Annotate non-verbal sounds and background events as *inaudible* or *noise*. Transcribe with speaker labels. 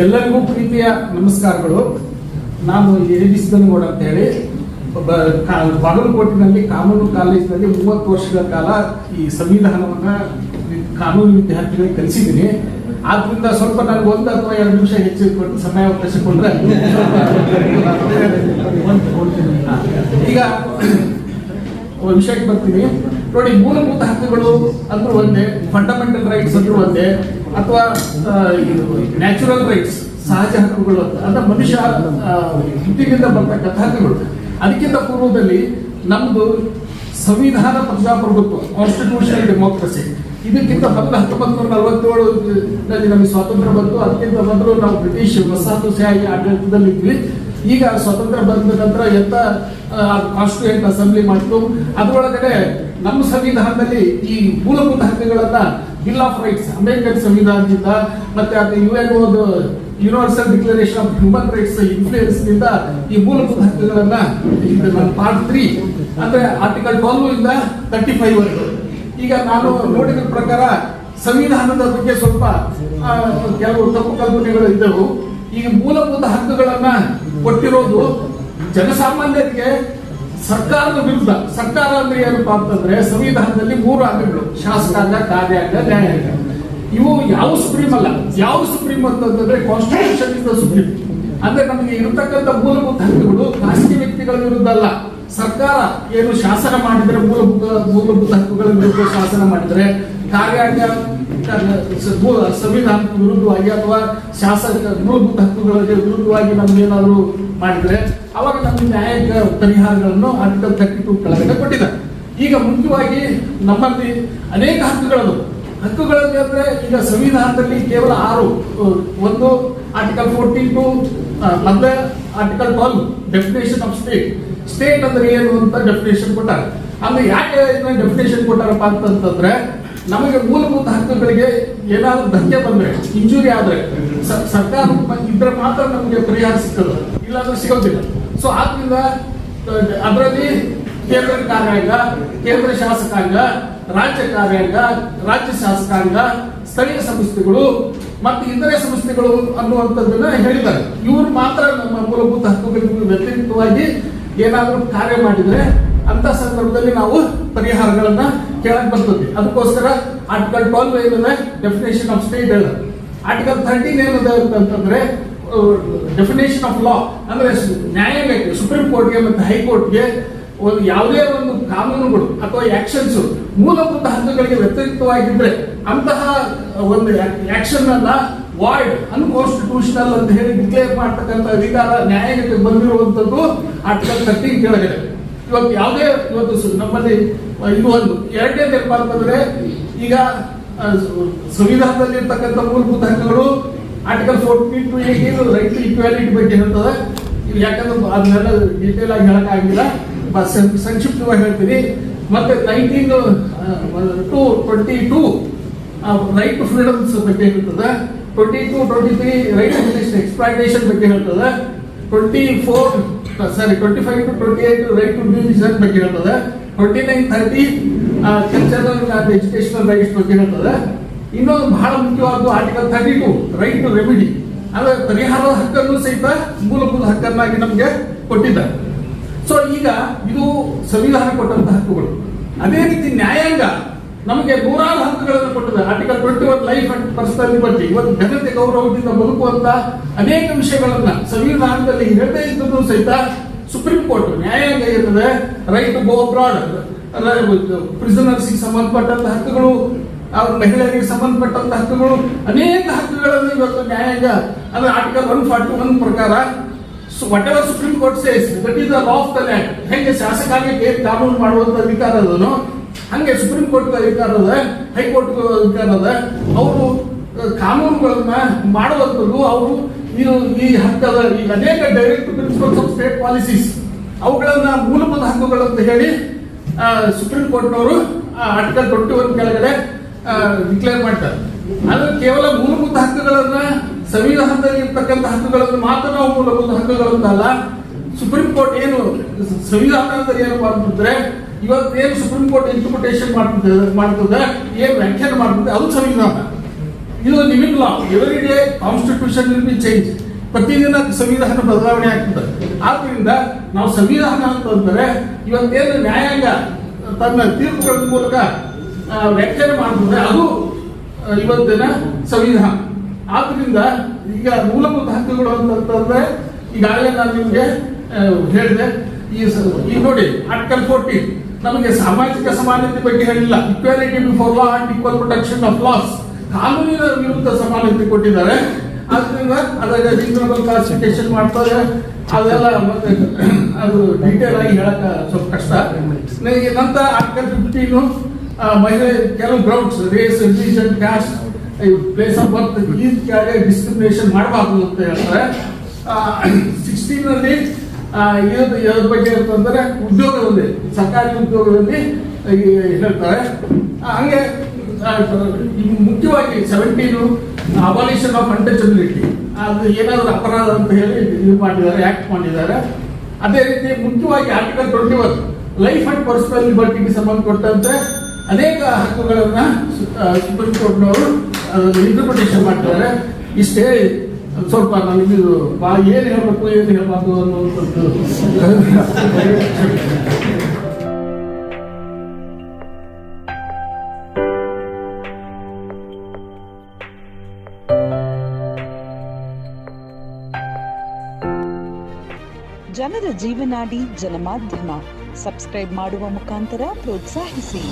Speaker 1: ಎಲ್ಲರಿಗೂ ಪ್ರೀತಿಯ ನಮಸ್ಕಾರಗಳು. ನಾನು ಎಡಿಸಿದನಗೌಡ ಅಂತ ಹೇಳಿ ಬಾಗಲಕೋಟಿನಲ್ಲಿ ಕಾನೂನು ಕಾಲೇಜಿನಲ್ಲಿ ಮೂವತ್ತು ವರ್ಷಗಳ ಕಾಲ ಈ ಸಂವಿಧಾನವನ್ನು ಕಾನೂನು ವಿದ್ಯಾರ್ಥಿಗಳಿಗೆ ಕಲಿಸಿದ್ದೀನಿ. ಆದ್ರಿಂದ ಸ್ವಲ್ಪ ನನಗೆ ಒಂದು ಅಥವಾ ಎರಡು ನಿಮಿಷ ಹೆಚ್ಚು ಕೊಟ್ಟು ಸಮಯ ಅವಕಾಶ ಕೊಟ್ರೆ *laughs* ಈಗ ವಿಷಯಕ್ಕೆ ಬರ್ತೀನಿ. ನೋಡಿ, ಮೂಲಭೂತ ಹಕ್ಕುಗಳು ಅಂದ್ರೂ ಒಂದೇ ಫಂಡಮೆಂಟಲ್ ರೈಟ್ಸ್ ಅಂದ್ರೂ ಒಂದೇ, ಅಥವಾ ನ್ಯಾಚುರಲ್ ರೈಟ್ಸ್ ಸಹಜ ಹಕ್ಕುಗಳು ಅಂತ. ಅಂದ್ರೆ ಮನುಷ್ಯ ಹುಟ್ಟಿನಿಂದ ಬರ್ತಕ್ಕಂಥ ಹಕ್ಕುಗಳು. ಅದಕ್ಕಿಂತ ಪೂರ್ವದಲ್ಲಿ ನಮ್ದು ಸಂವಿಧಾನ ಪ್ರಜಾಪ್ರಭುತ್ವ ಕಾನ್ಸ್ಟಿಟ್ಯೂಷನಲ್ ಡೆಮೋಕ್ರಸಿ ಇದಕ್ಕಿಂತ ಮೊದಲು ಹತ್ತೊಂಬತ್ತು ನೂರ ನಲವತ್ತೇಳು ನಮಗೆ ಸ್ವಾತಂತ್ರ್ಯ ಬಂತು. ಅದಕ್ಕಿಂತ ಮೊದಲು ನಾವು ಬ್ರಿಟಿಷ್ ವಸಾಹತುಶಾಹಿ ಆಡಳಿತದಲ್ಲಿದ್ವಿ ಈಗ ಸ್ವಾತಂತ್ರ್ಯ ಬಂದ ನಂತರ ಎಂತ ಕಾನ್ಸ್ಟಿಟ್ಯೂಯೆಂಟ್ ಅಸೆಂಬ್ಲಿ ಮಾಡ್ತು ಅದರೊಳಗಡೆ ನಮ್ಮ ಸಂವಿಧಾನದಲ್ಲಿ ಈ ಮೂಲಭೂತ ಹಕ್ಕುಗಳನ್ನ ಬಿಲ್ ಆಫ್ ರೈಟ್ಸ್ ಅಂಬೇಡ್ಕರ್ ಸಂವಿಧಾನದಿಂದ ಮತ್ತೆ ಅದು U N universal declaration of human rights ಇನ್ಫ್ಲೂಯೆನ್ಸ್ನಿಂದ ಈ ಮೂಲಭೂತ ಹಕ್ಕುಗಳನ್ನ ಪಾರ್ಟ್ ತ್ರೀ ಅಂದ್ರೆ ಆರ್ಟಿಕಲ್ ಟ್ವೆಲ್ವ್ ಇಂದ ತರ್ಟಿ ಫೈವ್ ವರೆಗೂ. ಈಗ ನಾನು ನೋಡಿದ ಪ್ರಕಾರ ಸಂವಿಧಾನದ ಬಗ್ಗೆ ಸ್ವಲ್ಪ ಕೆಲವು ತಪ್ಪು ಕಲ್ಪನೆಗಳು ಇದ್ದವು. ಈಗ ಮೂಲಭೂತ ಹಕ್ಕುಗಳನ್ನ ಕೊಟ್ಟಿರೋದು ಜನಸಾಮಾನ್ಯರಿಗೆ ಸರ್ಕಾರದ ವಿರುದ್ಧ ಸರ್ಕಾರ ಅಂದ್ರೆ ಏನಪ್ಪ ಅಂತಂದ್ರೆ ಸಂವಿಧಾನದಲ್ಲಿ ಮೂರು ಅಂಗಗಳು ಶಾಸಕಾಂಗ, ಕಾರ್ಯಾಂಗ, ನ್ಯಾಯಾಂಗ. ಇವು ಯಾವ ಸುಪ್ರೀಂ ಅಲ್ಲ. ಯಾವ ಸುಪ್ರೀಂ ಅಂತಂದ್ರೆ ಕಾನ್ಸ್ಟಿಟ್ಯೂಷನ್ ಇಸ್ ದ ಸುಪ್ರೀಂ. ಅಂದ್ರೆ ನಮಗೆ ಇರತಕ್ಕಂಥ ಮೂಲಭೂತ ಹಕ್ಕುಗಳು ಖಾಸಗಿ ವ್ಯಕ್ತಿಗಳ ವಿರುದ್ಧ ಅಲ್ಲ. ಸರ್ಕಾರ ಏನು ಶಾಸನ ಮಾಡಿದ್ರೆ ಮೂಲಭೂತ ಮೂಲಭೂತ ಹಕ್ಕುಗಳ ವಿರುದ್ಧ ಶಾಸನ ಮಾಡಿದ್ರೆ ಕಾರ್ಯಾಂಗ ಸಂವಿಧಾನಕ್ಕೆ ವಿರುದ್ಧವಾಗಿ ಅಥವಾ ಶಾಸಕ, ಮೂಲಭೂತ ಹಕ್ಕುಗಳಿಗೆ ವಿರುದ್ಧವಾಗಿ ನಮ್ಗೇನಾದ್ರು ಮಾಡಿದ್ರೆ ಅವಾಗ ನಮ್ಮ ನ್ಯಾಯಿಕ ಪರಿಹಾರಗಳನ್ನು ಆರ್ಟಿಕಲ್ ತಕ್ಕಿಟ್ಟು ಕೆಳಗಡೆ ಕೊಟ್ಟಿದ್ದಾರೆ. ಈಗ ಮುಖ್ಯವಾಗಿ ನಮ್ಮಲ್ಲಿ ಅನೇಕ ಹಕ್ಕುಗಳನ್ನು, ಹಕ್ಕುಗಳಲ್ಲಿ ಅಂದ್ರೆ ಈಗ ಸಂವಿಧಾನದಲ್ಲಿ ಕೇವಲ ಆರು ಒಂದು ಆರ್ಟಿಕಲ್ ಫೋರ್ಟೀನ್ ಟು ಮತ್ತೆ article twelve definition of state state ಅಂದ್ರೆ ಏನು ಅಂತ ಡೆಫಿನೇಷನ್ ಕೊಟ್ಟಾರೆ. ಅಂದ್ರೆ ಯಾಕೆ ಡೆಫಿನೇಷನ್ ಕೊಟ್ಟಾರಪ್ಪ ಅಂತಂತಂದ್ರೆ, ನಮಗೆ ಮೂಲಭೂತ ಹಕ್ಕುಗಳಿಗೆ ಏನಾದ್ರು ಧಕ್ಕೆ ಬಂದ್ರೆ ಇಂಜುರಿ ಆದ್ರೆ ಸರ್ಕಾರ ಇದ್ರೆ ಮಾತ್ರ ನಮಗೆ ಪರಿಹಾರ ಸಿಗ್ತದೆ. ಇಲ್ಲಾಂದ್ರೆ ಸಿಗೋದಿಲ್ಲ. ಸೊ ಆದ್ರಿಂದ ಅದರಲ್ಲಿ ಕೇಂದ್ರ ಕಾರ್ಯಾಂಗ, ಕೇಂದ್ರ ಶಾಸಕಾಂಗ, ರಾಜ್ಯ ಕಾರ್ಯಾಂಗ, ರಾಜ್ಯ ಶಾಸಕಾಂಗ, ಸ್ಥಳೀಯ ಸಂಸ್ಥೆಗಳು ಮತ್ತು ಇತರೆ ಸಂಸ್ಥೆಗಳು ಅನ್ನುವಂಥದ್ದನ್ನ ಹೇಳಿದ್ದಾರೆ. ಇವರು ಮಾತ್ರ ನಮ್ಮ ಮೂಲಭೂತ ಹಕ್ಕುಗಳಿಗೆ ವ್ಯತಿರಿಕ್ತವಾಗಿ ಏನಾದರೂ ಕಾರ್ಯ ಮಾಡಿದರೆ ಅಂತ ಸಂದರ್ಭದಲ್ಲಿ ನಾವು ಪರಿಹಾರಗಳನ್ನ ಕೇಳಕ್ ಬರ್ತದೆ. ಅದಕ್ಕೋಸ್ಕರ ಆರ್ಟಿಕಲ್ ಟ್ವೆಲ್ವ್ ಏನಿದೆ ಡೆಫಿನೇಷನ್ ಆಫ್ ಸ್ಟೇಟ್ ಹೇಳ ಆರ್ಟಿಕಲ್ ಥರ್ಟೀನ್ ಏನಿದೆ ಅಂತಂದ್ರೆ ಡೆಫಿನೇಷನ್ ಆಫ್ ಲಾ ಅಂದ್ರೆ ನ್ಯಾಯಾಲಯಕ್ಕೆ ಸುಪ್ರೀಂ ಕೋರ್ಟ್ಗೆ ಮತ್ತು ಹೈಕೋರ್ಟ್ಗೆ ಒಂದು ಯಾವುದೇ ಒಂದು ಕಾನೂನುಗಳು ಅಥವಾ ಆಕ್ಷನ್ಸ್ ಮೂಲಭೂತ ಹಕ್ಕುಗಳಿಗೆ ವ್ಯತಿರಿಕ್ತವಾಗಿದ್ರೆ ಅಂತಹ ಒಂದು ಆಕ್ಷನ್ ಅನ್ನ ವಾಯ್ಡ್ ಅನ್ಕಾನ್ಸ್ಟಿಟ್ಯೂಷನಲ್ ಅಂತ ಹೇಳಿ ಡಿಕ್ಲೇರ್ ಮಾಡ್ತಕ್ಕಂಥ ಅಧಿಕಾರ ನ್ಯಾಯಾಲಯಕ್ಕೆ ಬಂದಿರುವಂತದ್ದು ಆರ್ಟಿಕಲ್ ತರ್ಟೀನ್ ಕೆಳಗಡೆ. ಇವತ್ತು ಯಾವುದೇ ಇವತ್ತು ನಮ್ಮಲ್ಲಿ ಇದು ಒಂದು. ಎರಡನೇ ಏನಪ್ಪಾ ಅಂತಂದ್ರೆ ಈಗ ಸಂವಿಧಾನದಲ್ಲಿ ಇರ್ತಕ್ಕಂಥ ಮೂಲಭೂತ ಹಕ್ಕುಗಳು article fourteen to eighteen right equality ಬಗ್ಗೆ ಹೇಳ್ತದೆ. ಯಾಕಂದ್ರೆ ಅದನ್ನೆಲ್ಲ ಡೀಟೇಲ್ ಆಗಿ ಹೇಳಕ್ಕಾಗಿಲ್ಲ. ಸಂಕ್ಷಿಪ್ತವಾಗಿ ಹೇಳ್ತೀನಿ. ಮತ್ತೆ nineteen to twenty two right to freedoms ಬಗ್ಗೆ ಹೇಳ್ತದೆ. Twenty two twenty three right to exploitation ಬಗ್ಗೆ ಹೇಳ್ತದೆ. Twenty four sorry twenty five to twenty eight right to music ಬಗ್ಗೆ ಹೇಳ್ತದೆ. Twenty nine thirty cultural educational rights ಬಗ್ಗೆ ಹೇಳ್ತದೆ. ಇನ್ನೊಂದು ಬಹಳ ಮುಖ್ಯವಾದ article thirty two right to remedy ಅಂದ್ರೆ ಪರಿಹಾರದ ಹಕ್ಕನ್ನು ಸಹಿತ ಮೂಲಭೂತ ಹಕ್ಕನ್ನಾಗಿ ನಮಗೆ ಕೊಟ್ಟಿದ್ದಾರೆ. ಸೊ ಈಗ ಇದು ಸಂವಿಧಾನ ಕೊಟ್ಟಂತಹ ಹಕ್ಕುಗಳು. ಅದೇ ರೀತಿ ನ್ಯಾಯಾಂಗ ನಮಗೆ ನೂರಾರು ಹಕ್ಕುಗಳನ್ನು ಕೊಟ್ಟಿದೆ. Article twenty one life and personal liberty ಇವತ್ತು ಘನತೆ ಗೌರವದಿಂದ ಬದುಕುವಂತ ಅನೇಕ ವಿಷಯಗಳನ್ನ ಸಂವಿಧಾನದಲ್ಲಿ ಹೇಳದೇ ಇದ್ದದ್ದು ಸಹಿತ ಸುಪ್ರೀಂ ಕೋರ್ಟ್ ನ್ಯಾಯಾಂಗ ಇರ್ತದೆ ರೈಟ್ ಗೋ ಅಬ್ರಾಡ್ ಪ್ರಿಸನರ್ಸ್ ಸಂಬಂಧಪಟ್ಟಂತ ಹಕ್ಕುಗಳು, ಅವ್ರ ಮಹಿಳೆಯರಿಗೆ ಸಂಬಂಧಪಟ್ಟಂತ ಹಕ್ಕುಗಳು, ಅನೇಕ ಹಕ್ಕುಗಳನ್ನು ಇವತ್ತು ನ್ಯಾಯಾಂಗ, ಅಂದ್ರೆ ಆರ್ಟಿಕಲ್ ಒನ್ ಫಾರ್ಟಿ ಒನ್ ಪ್ರಕಾರ whatever supreme court says that is the law of the land ಹೆಂಗೆ ಶಾಸಕಾಂಗಕ್ಕೆ ಕಾನೂನು ಮಾಡುವಂತ ಅಧಿಕಾರ ಅದನ್ನು ಹಂಗೆ ಸುಪ್ರೀಂ ಕೋರ್ಟ್ ಅಧಿಕಾರ ಹೈಕೋರ್ಟ್ ಅಧಿಕಾರ ಅವರು ಕಾನೂನುಗಳನ್ನ ಮಾಡುವಂಥದ್ದು ಅವರು ಇದು ಈ ಹಕ್ಕದ ಈ ಅನೇಕ direct principles of state policies ಅವುಗಳನ್ನ ಮೂಲಭೂತ ಹಕ್ಕುಗಳು ಅಂತ ಹೇಳಿ ಸುಪ್ರೀಂ ಕೋರ್ಟ್ನವರು ಆರ್ಟಿಕಲ್ ಟ್ವೆಂಟಿ ಒನ್ ಕೆಳಗಡೆ ಡಿಕ್ಲೇರ್ ಮಾಡ್ತಾರೆ. ಅದು ಕೇವಲ ಮೂಲಭೂತ ಹಕ್ಕುಗಳನ್ನ ಸಂವಿಧಾನದಲ್ಲಿ ಇರ್ತಕ್ಕಂಥ ಹಕ್ಕುಗಳನ್ನು ಮಾತ್ರ ನಾವು ಮೂಲಭೂತ ಹಕ್ಕುಗಳಂತಲ್ಲ, ಸುಪ್ರೀಂ ಕೋರ್ಟ್ ಏನು ಸಂವಿಧಾನದಲ್ಲಿ ಏನು ಮಾಡ್ತಿದ್ರೆ ಇವತ್ತು ಏನು ಸುಪ್ರೀಂ ಕೋರ್ಟ್ ಇಂಟರ್ಪ್ರಿಟೇಷನ್ ಮಾಡ್ತದೆ ಮಾಡ್ತದೆ, ಏನು ವ್ಯಾಖ್ಯಾನ ಮಾಡ್ತದೆ, ಅದು ಸಂವಿಧಾನ. ಇದು living law every day constitution will be change ಪ್ರತಿದಿನ ಸಂವಿಧಾನ ಬದಲಾವಣೆ ಆಗ್ತದೆ. ಆದ್ದರಿಂದ ನಾವು ಸಂವಿಧಾನ ಅಂತಂದ್ರೆ ಇವತ್ತೇನು ನ್ಯಾಯಾಂಗ ತನ್ನ ತೀರ್ಪುಗಳ ಮೂಲಕ ವ್ಯಾಖ್ಯಾನ ಮಾಡ್ತದೆ, ಅದು ಇವತ್ತಿನ ಸಂವಿಧಾನ. ಆದ್ರಿಂದ ಈಗ ಮೂಲಭೂತ ಹಕ್ಕುಗಳು ಅಂತಂತಂದ್ರೆ ಈಗಾಗಲೇ ನಾನು ನಿಮಗೆ ಹೇಳಿದೆ. ಈಗ ನೋಡಿ ಆರ್ಟಿಕಲ್ ಫೋರ್ಟೀನ್ ನಮಗೆ ಸಾಮಾಜಿಕ ಸಮಾನತೆ ಬಗ್ಗೆ ಹೇಳಿಲ್ಲ. Equality before law and equal protection of laws ಕಾನೂನಿನ ವಿರುದ್ಧ ಸಮಾನತೆ ಕೊಟ್ಟಿದ್ದಾರೆ. ಆದ್ರಿಂದ ಅದರ ರೀಸನಬಲ್ ಕ್ಲಾಸಿಫಿಕೇಶನ್ ಮಾಡ್ತಾರೆ. ಅದೆಲ್ಲ ಮತ್ತೆ ಅದು ಡೀಟೇಲ್ ಆಗಿ ಹೇಳಕ ಸ್ವಲ್ಪ ಕಷ್ಟ. ನನಗೆ ನಂತರ ಆರ್ಟಿಕಲ್ ಫಿಫ್ಟೀನು ಮಹಿಳೆ, ಕೆಲವು grounds race religion caste place of birth ಈ ಕೆಳಗೆ ಡಿಸ್ಕ್ರಿಮಿನೇಷನ್ ಮಾಡಬಾರ್ದು ಅಂತ ಹೇಳ್ತಾರೆ. ಸಿಕ್ಸ್ಟೀನ್ ಇದ್ರ ಇದ್ರ ಬಗ್ಗೆ ಅಂತಂದ್ರೆ ಉದ್ಯೋಗದಲ್ಲಿ, ಸರ್ಕಾರಿ ಉದ್ಯೋಗದಲ್ಲಿ ಹೇಳ್ತಾರೆ. ಹಂಗೆ ಮುಖ್ಯವಾಗಿ ಸೆವೆಂಟೀನು ಅಬಾಲಿಷನ್ ಆಫ್ ಅಂಟಚಬಿಲಿಟಿ ಅದು ಏನಾದರೂ ಅಪರಾಧ ಅಂತ ಹೇಳಿ ಇದು ಮಾಡಿದ್ದಾರೆ ಆಕ್ಟ್ ಮಾಡಿದ್ದಾರೆ. ಅದೇ ರೀತಿ ಮುಖ್ಯವಾಗಿ article twenty one life and personal ಲಿಬರ್ಟಿಗೆ ಸಂಬಂಧಪಟ್ಟಂತೆ ಅನೇಕ ಹಕ್ಕುಗಳನ್ನು ಸುಪ್ರೀಂ ಕೋರ್ಟ್ನವರು ಇಂಟರ್ಪ್ರಿಟೇಷನ್ ಮಾಡ್ತಾರೆ ಇಷ್ಟು ಸ್ವಲ್ಪ ನಮಗೆ ಏನು ಹೇಳಬೇಕು ಏನು ಹೇಳಬಾರ್ದು ಅನ್ನುವಂಥದ್ದು
Speaker 2: ಜನರ ಜೀವನಾಡಿ ಜನಮಾಧ್ಯಮ. ಸಬ್ಸ್ಕ್ರೈಬ್ ಮಾಡುವ ಮುಖಾಂತರ ಪ್ರೋತ್ಸಾಹಿಸಿ.